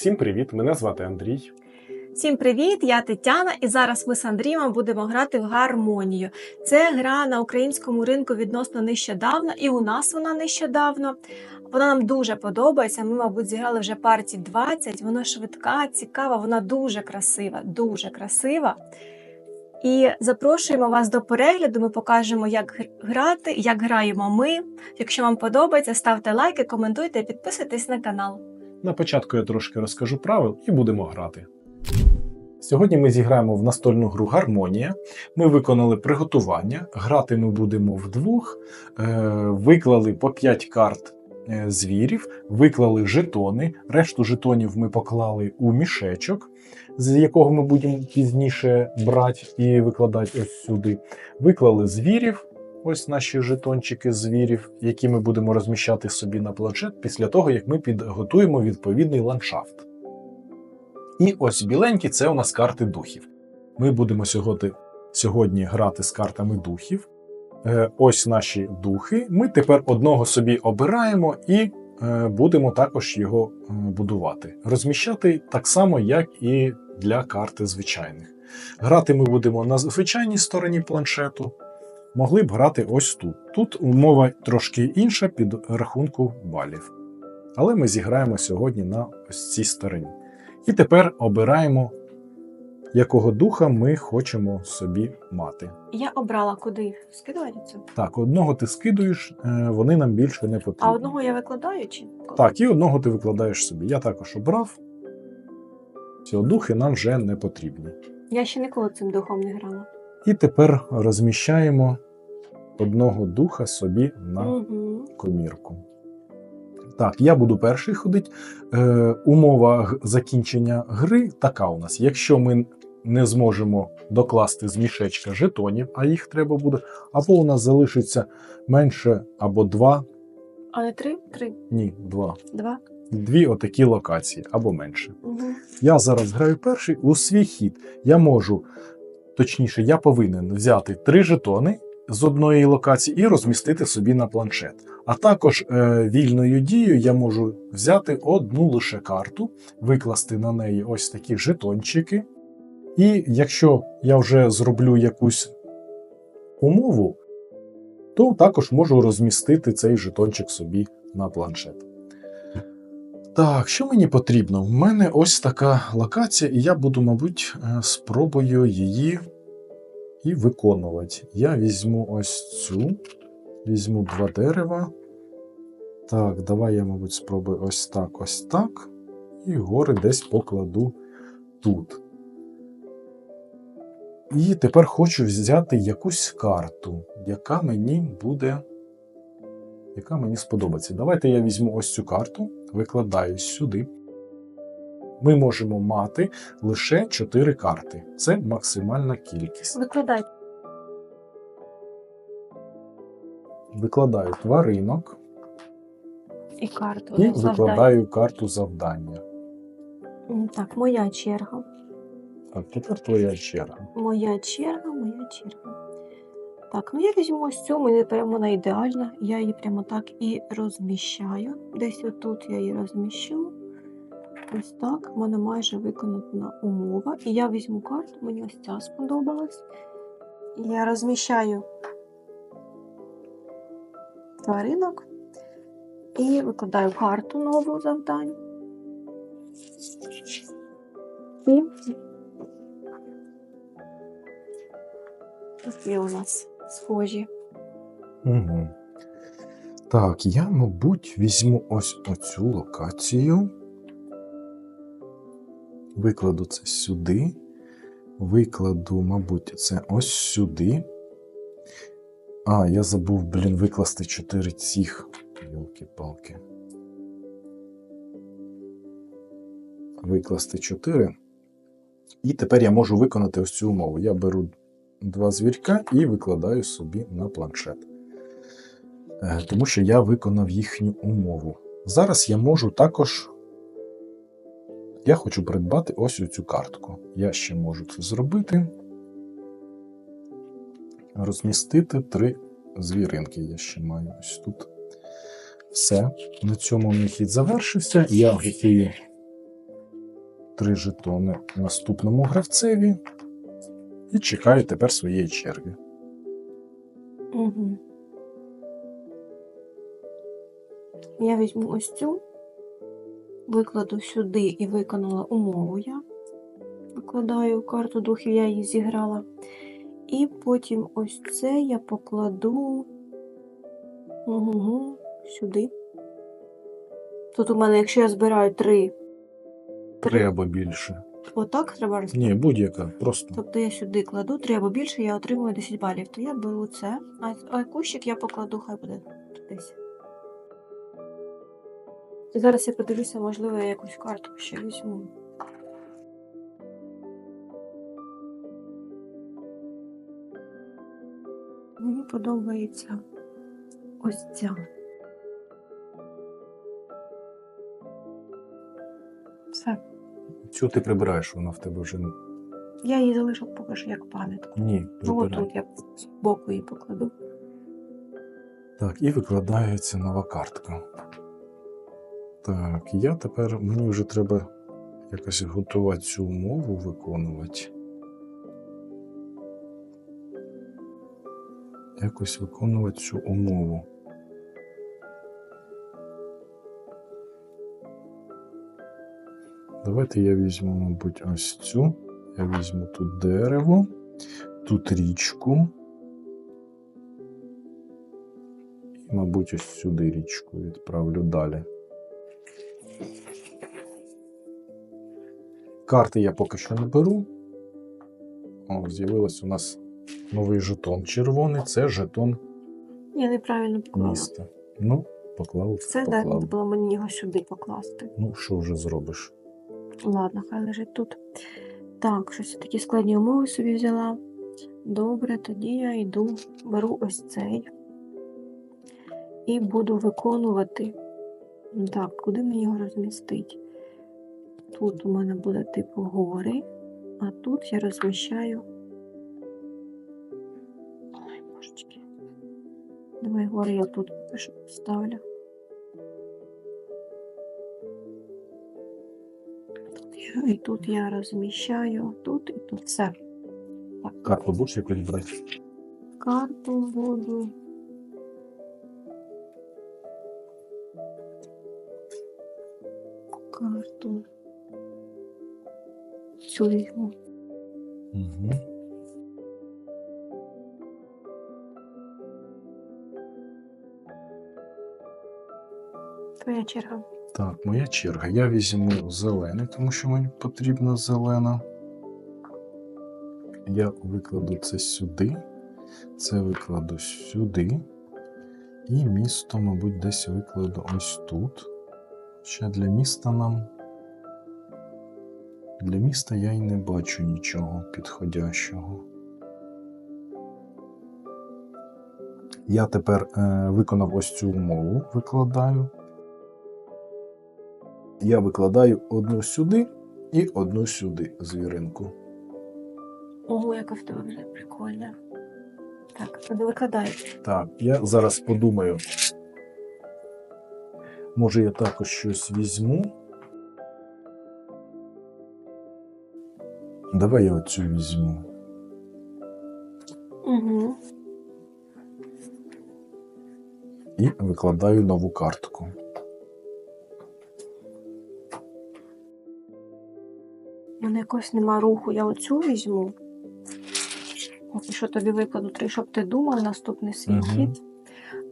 Всім привіт! Мене звати Андрій. Всім привіт! Я Тетяна, і зараз ми з Андрієм будемо грати в гармонію. Це гра на українському ринку відносно нещодавно, і у нас вона нещодавно. Вона нам дуже подобається. Ми, мабуть, зіграли вже партій 20. Вона швидка, цікава, вона дуже красива, дуже красива. І запрошуємо вас до перегляду. Ми покажемо, як грати, як граємо ми. Якщо вам подобається, ставте лайки, коментуйте і підписуйтесь на канал. На початку я трошки розкажу правил і будемо грати. Сьогодні ми зіграємо в настольну гру Гармонія. Ми виконали приготування. Грати ми будемо вдвох. Е, виклали по 5 карт е, звірів, виклали жетони. Решту жетонів ми поклали у мішечок, з якого ми будемо пізніше брати і викладати ось сюди. Виклали звірів. Ось наші жетончики звірів, які ми будемо розміщати собі на планшет після того, як ми підготуємо відповідний ландшафт. І ось біленькі це у нас карти духів. Ми будемо сьогодні, сьогодні грати з картами духів. Е, ось наші духи. Ми тепер одного собі обираємо і е, будемо також його е, будувати. Розміщати так само, як і для карти звичайних. Грати ми будемо на звичайній стороні планшету. Могли б грати ось тут. Тут умова трошки інша під рахунку балів. Але ми зіграємо сьогодні на ось цій стороні. І тепер обираємо, якого духа ми хочемо собі мати. Я обрала, куди їх. Так, одного ти скидуєш, е, вони нам більше не потрібні. А одного я викладаю чи? Так, і одного ти викладаєш собі. Я також обрав. Цього духи нам вже не потрібні. Я ще ніколи цим духом не грала. І тепер розміщаємо одного духа собі на комірку. Так, я буду перший ходити. Е, умова закінчення гри така у нас. Якщо ми не зможемо докласти з мішечка жетонів, а їх треба буде, або у нас залишиться менше або два, А не три? Три. ні, два. Два. Дві отакі локації або менше. Угу. Я зараз граю перший у свій хід. Я можу, точніше, я повинен взяти три жетони з одної локації і розмістити собі на планшет. А також е, вільною дією я можу взяти одну лише карту, викласти на неї ось такі жетончики. І якщо я вже зроблю якусь умову, то також можу розмістити цей жетончик собі на планшет. Так, що мені потрібно? В мене ось така локація, і я буду, мабуть, е, спробую її і виконувати. Я візьму ось цю, візьму два дерева. Так, давай я, мабуть, спробую ось так, ось так. І гори десь покладу тут. І тепер хочу взяти якусь карту, яка мені буде. Яка мені сподобається. Давайте я візьму ось цю карту, викладаю сюди. Ми можемо мати лише 4 карти. Це максимальна кількість. Викладай. Викладаю тваринок І карту. і викладаю карту завдання. Так, моя черга. Так, тепер твоя черга. Моя черга, моя черга. Так, ну я візьму ось цю, мені прямо вона ідеальна. Я її прямо так і розміщаю. Десь отут я її розміщу. Ось так, в мене майже виконана умова. І я візьму карту, мені ось ця сподобалась. Я розміщаю тваринок і викладаю карту нову завдань. І такі у нас схожі. Угу. Так, я, мабуть, візьму ось оцю локацію. Викладу це сюди. Викладу, мабуть, це ось сюди. А, я забув, блін, викласти чотири цих. Йолки-палки. Викласти чотири. І тепер я можу виконати ось цю умову. Я беру два звірка і викладаю собі на планшет. Е, Тому що я виконав їхню умову. Зараз я можу також. Я хочу придбати ось цю картку. Я ще можу це зробити. Розмістити три звіринки. Я ще маю ось тут. Все. На цьому мій хід завершився. Я готую три жетони наступному гравцеві і чекаю тепер своєї черги. Угу. Я візьму ось цю, викладу сюди і виконала умову я. Викладаю карту духів, я її зіграла. І потім ось це я покладу угу, сюди. Тут у мене, якщо я збираю три, Три або більше. Отак треба розповідати. Ні, будь-яка, просто. Тобто я сюди кладу три або більше, я отримую 10 балів. То я беру це, а, а кущик я покладу, хай буде десь. Зараз я подивлюся, можливо, я якусь карту ще візьму. Мені подобається ось ця. Все. Цю ти прибираєш, вона в тебе вже. Я її залишу поки що як пам'ятку. Ні, Ну, прибирай. отут я з боку її покладу. Так, і викладається нова картка. Так, я тепер мені вже треба якось готувати цю умову виконувати. Якось виконувати цю умову. Давайте я візьму, мабуть, ось цю. Я візьму тут дерево, тут річку. І, мабуть, ось сюди річку відправлю далі. Карти я поки що не беру. О, з'явилось у нас новий жетон червоний. Це жетон Я неправильно поклала. міста. Ну, поклав. Це поклав. треба було мені його сюди покласти. Ну, що вже зробиш? Ладно, хай лежить тут. Так, щось такі складні умови собі взяла. Добре, тоді я йду, беру ось цей і буду виконувати. Так, куди мені його розмістити? Тут у мене буде типу гори, а тут я розміщаю. Ой, божечки. Давай гори я тут ставлю. І тут я розміщаю, тут і тут все. Так, Карту будеш якось брати? карту буду. Карту. Цю візьму. Угу. Твоя черга. Так, моя черга. Я візьму зелений, тому що мені потрібна зелена. Я викладу це сюди, це викладу сюди. І місто, мабуть, десь викладу ось тут. Ще для міста нам. Для міста я й не бачу нічого підходящого. Я тепер е, виконав ось цю умову, викладаю. Я викладаю одну сюди і одну сюди звіринку. Ого, яка в тебе вже прикольна. Так, тоді викладай. Так, я зараз подумаю. Може, я також щось візьму. Давай я оцю візьму. Угу. І викладаю нову картку. Мене якось нема руху, я оцю візьму. Поки що тобі викладу три, щоб ти думав наступний свій Мгм. хід,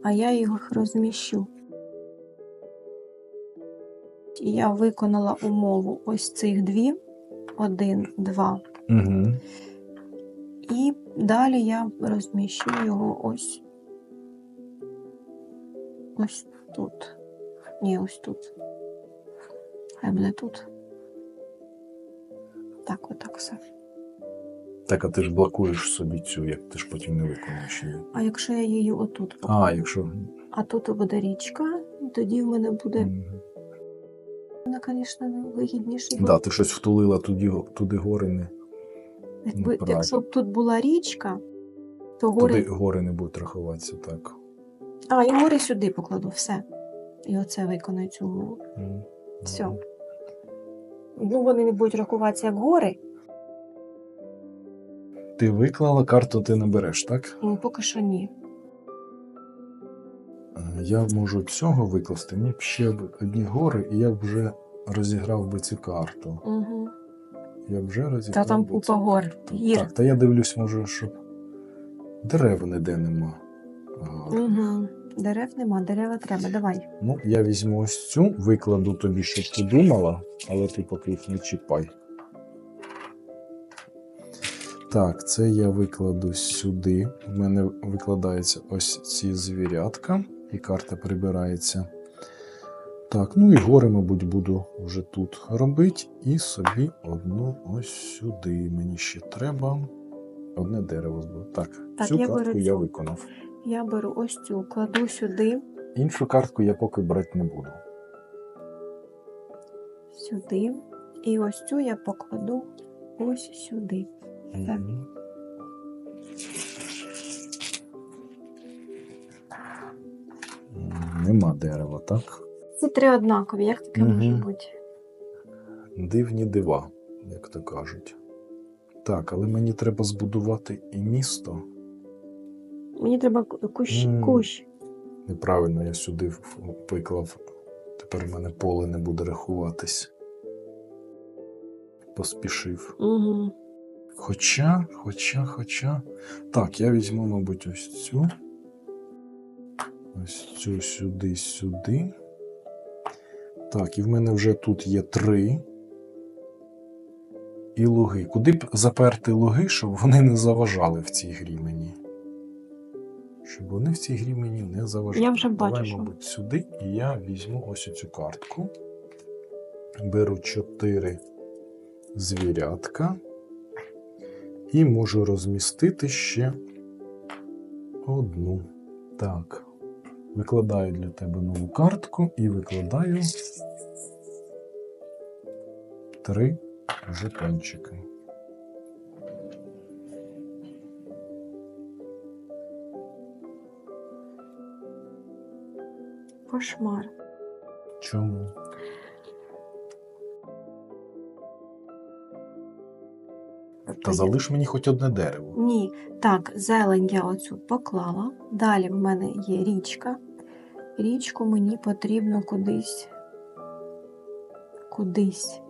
а я їх розміщу. І я виконала умову ось цих дві. Один, два. Угу. І далі я розміщу його ось. Ось тут. Ні, ось тут. Хай буде тут. Так, отак все. Так, а ти ж блокуєш собі цю, як ти ж потім не виконуєш її. А якщо я її отут А, покладу? якщо. А тут буде річка, і тоді в мене буде, Мгм. вона, звісно, вигідніше. Да, ти щось втулила туди, туди гори не. Якби, якщо б тут була річка, то Туди гори. гори не будуть рахуватися так. А, і гори сюди покладу, все. І оце виконаю цю умову. Мгм. Все. Ну, вони не будуть рахуватися як гори. Ти виклала карту, ти не береш, так? Ну, поки що ні. Е, Я можу цього викласти. Мені б ще б одні гори, і я б вже розіграв би цю карту. Угу. Я б вже розіграв. Та там би купа цю гор, карту. гір. Так, та я дивлюсь, може, щоб дерев ніде нема. Ага. Угу. Дерев нема, дерева треба. Давай. Ну, я візьму ось цю, викладу тобі, щоб ти думала, але ти поки їх не чіпай. Так, це я викладу сюди. У мене викладається ось ці звірятка, і карта прибирається. Так, ну і гори, мабуть, буду вже тут робити. І собі одну ось сюди. Мені ще треба одне дерево. Так, Так, цю я беру картку я виконав. Я беру ось цю, кладу сюди, Іншу картку я поки брати не буду. сюди. І ось цю я покладу ось сюди. Все. Мгм. М, Нема дерева, так? Ці три однакові, як таке Мгм. може бути? Дивні дива, як то кажуть. Так, але мені треба збудувати і місто. Мені треба кущ, М. кущ. Неправильно я сюди виклав. Тепер в мене поле не буде рахуватись. Поспішив. Угу. Хоча, хоча, хоча. Так, я візьму, мабуть, ось цю. Ось цю сюди, сюди. Так, і в мене вже тут є три. І луги. Куди б заперти луги, щоб вони не заважали в цій грі мені? Щоб вони в цій грі мені не заважали. Я вже бачу, Давай, що. мабуть, сюди, і я візьму ось цю картку. Беру чотири звірятка. І можу розмістити ще одну. Так. Викладаю для тебе нову картку і викладаю три жетончики. Кошмар. Чому? Та залиш мені хоч одне дерево. Ні. Так, зелень я оцю поклала. Далі в мене є річка. Річку мені потрібно кудись. Кудись.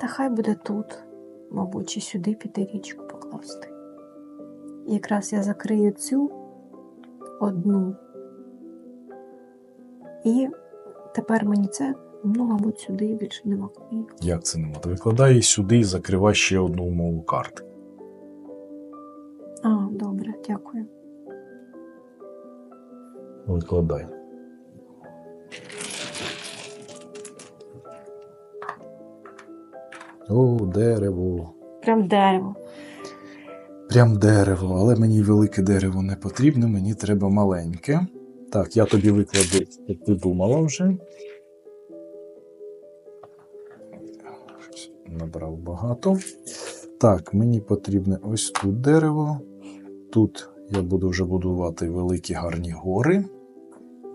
Та хай буде тут, мабуть, чи сюди піти річку покласти. Якраз я закрию цю одну. І тепер мені це, ну, мабуть, сюди більше нема. Як це нема? Та викладай сюди і закривай ще одну умову карти. А, добре, дякую. Викладай. О, дерево. Прям дерево. Прям дерево, але мені велике дерево не потрібно, мені треба маленьке. Так, я тобі викладу, як ти вже. Набрав багато. Так, мені потрібне ось тут дерево. Тут я буду вже будувати великі гарні гори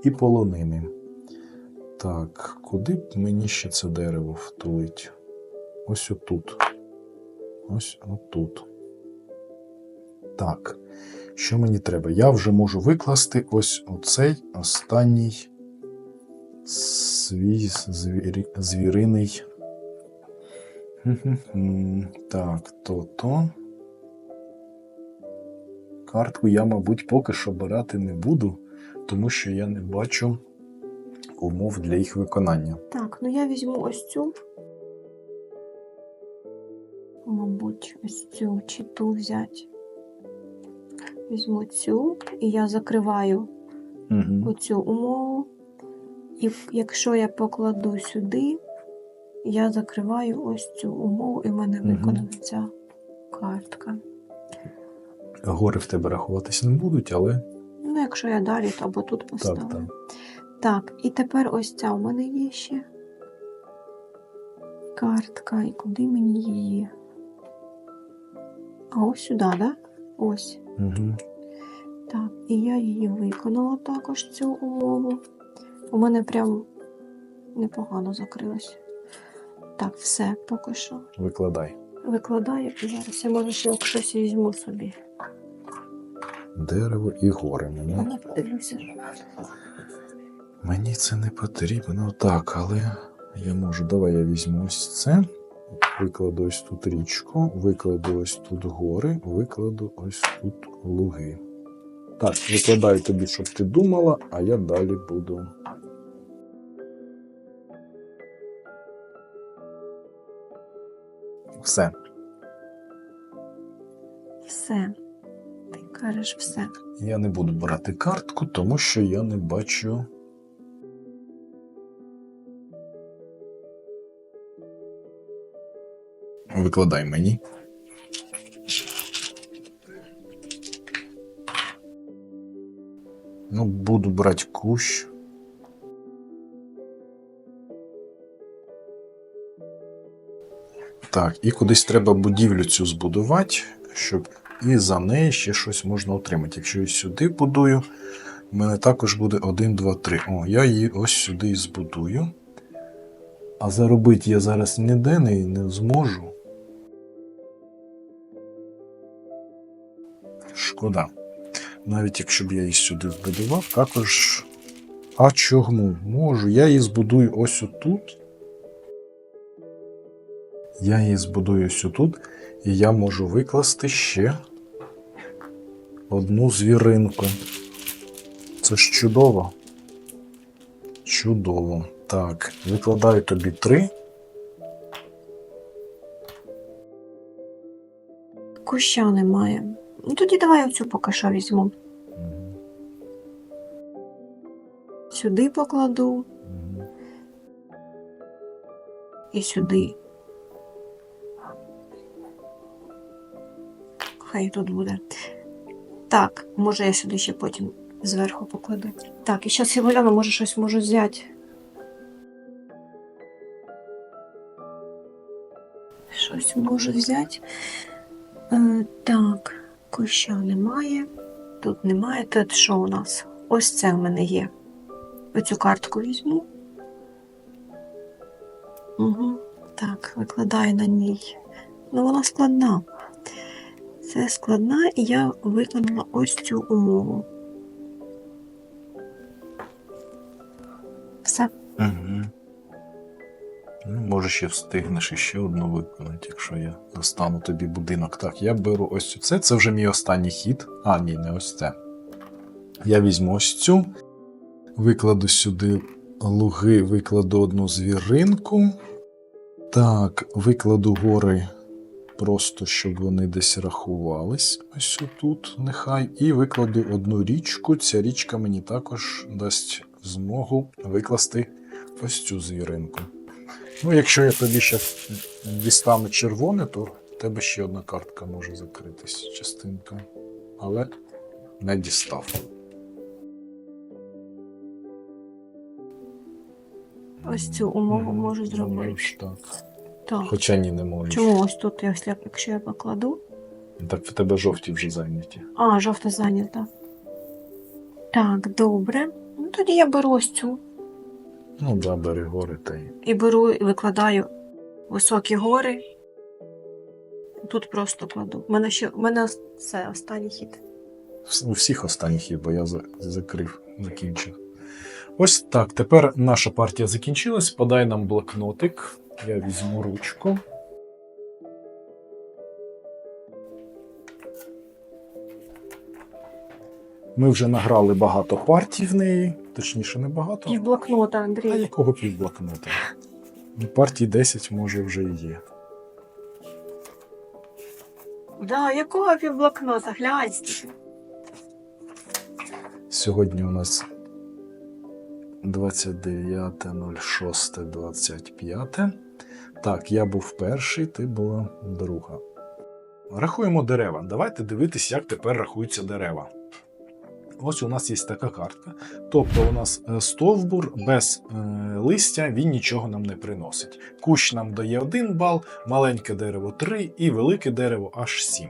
і полонини. Так, куди б мені ще це дерево втулить? Ось отут. Ось отут. Так, що мені треба? Я вже можу викласти ось оцей останній свій звірі, звіриний. Так, то-то. Картку я, мабуть, поки що брати не буду, тому що я не бачу умов для їх виконання. Так, ну я візьму ось цю. Мабуть, ось цю чи ту взяти. Візьму цю, і я закриваю Угу. оцю умову. І якщо я покладу сюди, я закриваю ось цю умову, і в мене Мгм. виконана ця картка. Гори в тебе рахуватися не будуть, але Ну, якщо я далі, то або тут поставлю. так, так. Так, і тепер ось ця у мене є ще картка. І куди мені її? А ось сюди, так? Да? Ось. Угу. Так, і я її виконала також цю умову. У мене прям непогано закрилось. Так, все, поки що. Викладай. Викладаю і зараз я може ще щось візьму собі. Дерево і гори. Я Мені, не подивлюся. мені це не потрібно так, але я можу. Давай я візьму ось це. Викладу ось тут річку, викладу ось тут гори, викладу ось тут луги. Так, викладаю тобі, щоб ти думала, а я далі буду. Все. Все. Ти кажеш все. Я не буду брати картку, тому що я не бачу. Викладай мені. Ну, буду брати кущ. Так, і кудись треба будівлю цю збудувати, щоб і за неї ще щось можна отримати. Якщо я сюди будую, в мене також буде 1, 2, 3. О, я її ось сюди і збудую. А заробити я зараз ніде не, не зможу. Шкода. Навіть якщо б я її сюди збудував, також. А чому? Можу. Я її збудую ось отут. Я її збудую ось отут, і я можу викласти ще одну звіринку. Це ж чудово. Чудово. Так, викладаю тобі три. Куща немає. Ну тоді давай оцю поки що візьму. Сюди покладу і сюди. Хай тут буде. Так, може я сюди ще потім зверху покладу. Так, і зараз я гляну, може щось можу взяти. Щось можу взяти. Е, так, куща немає. Тут немає. Тут що у нас? Ось це в мене є. Оцю картку візьму. Угу. Так, викладаю на ній. Ну, вона складна. Це складна, і я виконала ось цю умову. Все. Угу. Ну, може, ще встигнеш іще одну виконати, якщо я достану тобі будинок. Так, я беру ось це. Це вже мій останній хід. А, ні, не ось це. Я візьму ось цю, викладу сюди луги, викладу одну звіринку. Так, викладу гори просто, щоб вони десь рахувались. Ось отут, нехай. І викладу одну річку. Ця річка мені також дасть змогу викласти ось цю звіринку. Ну, якщо я тобі ще дістану червоне, то в тебе ще одна картка може закритись частинка. Але не дістав. Ось цю умову Мгм. можу зробити. Можеш, так. Так. Хоча ні, не можеш. Чому ось тут, якщо я- якщо я покладу? Так в тебе жовті вже зайняті. А, жовта зайнята. Так, добре. Ну тоді я беру ось цю Ну, да, бери гори та й. і беру і викладаю високі гори. Тут просто кладу. У мене ще у мене це останній хід. У всіх останніх є, бо я закрив, закінчив. Ось так. Тепер наша партія закінчилась. Подай нам блокнотик. Я візьму ручку. Ми вже награли багато партій в неї, точніше, не багато. І в блокнота, А якого півблокнота? Ну, Партій 10 може вже і є. Да, якого півблокнота? Глянь. Сьогодні у нас 29.06.25. Так, я був перший, ти була друга. Рахуємо дерева. Давайте дивитись, як тепер рахуються дерева. Ось у нас є така картка. Тобто, у нас е, стовбур без е, листя він нічого нам не приносить. Кущ нам дає 1 бал, маленьке дерево 3 і велике дерево аж 7.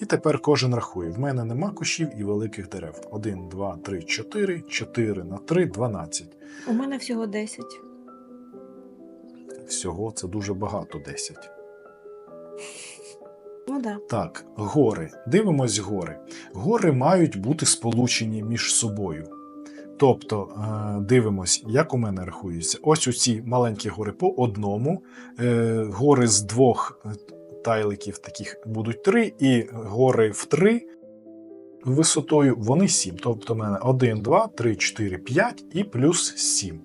І тепер кожен рахує. В мене нема кущів і великих дерев. 1, 2, 3, 4, 4 на 3, 12. У мене всього 10. всього це дуже багато 10. Ну да. Так, гори. Дивимось гори. Гори мають бути сполучені між собою. Тобто, е, дивимось, як у мене рахується. Ось оці маленькі гори по одному. Е, Гори з двох е, тайликів таких будуть три, і гори в три висотою вони сім. Тобто, у мене 1, 2, 3, 4, 5 і плюс 7.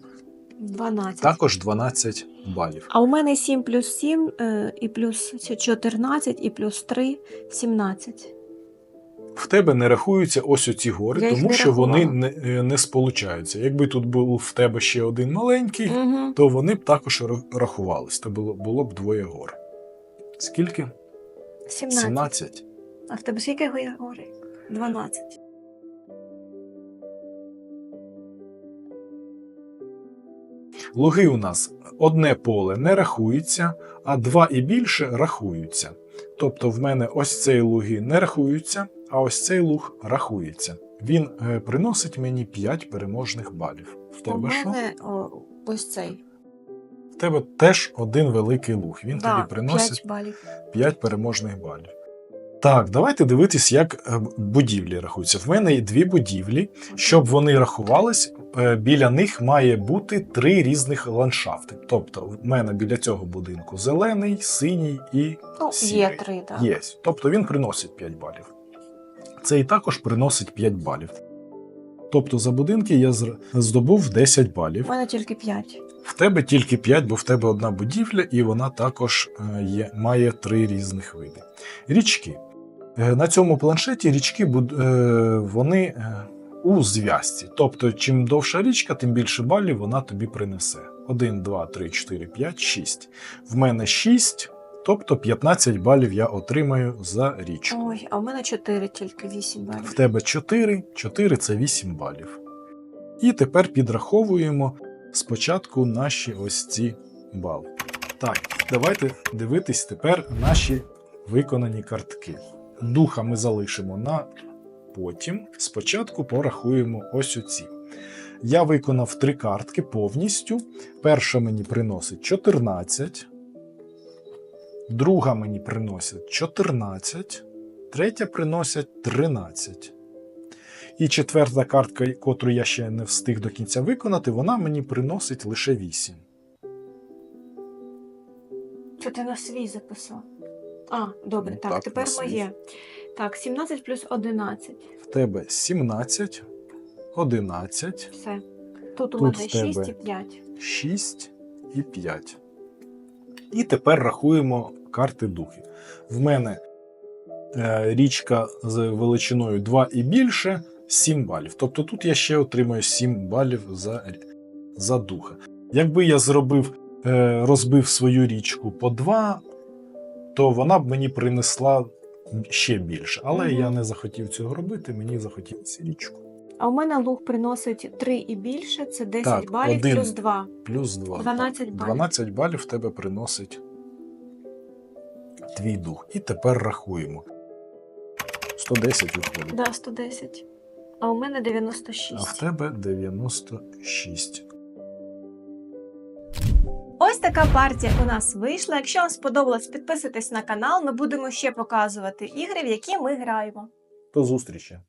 12. Також 12 балів. А у мене 7 плюс 7 е, і плюс 14 і плюс 3 17. В тебе не рахуються ось оці гори, Я тому що вони не, е, не сполучаються. Якби тут був в тебе ще один маленький, Угу. то вони б також ра- рахувались. То було, було б двоє гор. Скільки? 17. 17. А в тебе скільки гори? 12. Луги у нас одне поле не рахується, а два і більше рахуються. Тобто в мене ось цей луги не рахуються, а ось цей луг рахується. Він е, приносить мені 5 переможних балів. В тебе що? ось цей. В тебе теж один великий луг. Він Да, тобі приносить 5 балів. 5 переможних балів. Так, давайте дивитись, як е, будівлі рахуються. В мене є дві будівлі. Щоб вони рахувались, е, біля них має бути три різних ландшафти. Тобто, в мене біля цього будинку зелений, синій і Ну, сірий. є 3, так. є. Тобто він приносить 5 балів. Цей також приносить 5 балів. Тобто за будинки я здобув 10 балів. У мене тільки 5. В тебе тільки 5, бо в тебе одна будівля, і вона також е, є, має три різних види. Річки. Е, На цьому планшеті річки е, вони е, у зв'язці. Тобто, чим довша річка, тим більше балів вона тобі принесе. 1, 2, 3, 4, 5, 6. В мене 6, тобто 15 балів я отримаю за річку. Ой, а у мене 4 тільки 8 балів. В тебе 4, 4 це 8 балів. І тепер підраховуємо спочатку наші ось ці бали. Так, давайте дивитись тепер наші виконані картки. Духа ми залишимо на потім. Спочатку порахуємо ось оці. Я виконав три картки повністю. Перша мені приносить 14, друга мені приносить 14, третя приносять 13. І четверта картка, котру я ще не встиг до кінця виконати, вона мені приносить лише 8. Що ти на свій записав? А, добре, Ну, так, так, тепер моє. Так, 17 плюс 11. В тебе 17, 11, Все. Тут у мене в 6 тебе. і 5. 6 і 5. І тепер рахуємо карти духи. В мене е, річка з величиною 2 і більше 7 балів. Тобто тут я ще отримую 7 балів за, за духа. Якби я зробив, е, розбив свою річку по 2, то вона б мені принесла ще більше. Але Мгм. я не захотів цього робити, мені захотілося річку. А у мене луг приносить 3 і більше, це 10 Так, балів один. плюс 2. Плюс 2. 12 балів. 12 балів в тебе приносить твій дух. І тепер рахуємо. 110 виходить. Да, 110. А у мене 96. А в тебе 96. Ось така партія у нас вийшла. Якщо вам сподобалось, підписуйтесь на канал. Ми будемо ще показувати ігри, в які ми граємо. До зустрічі!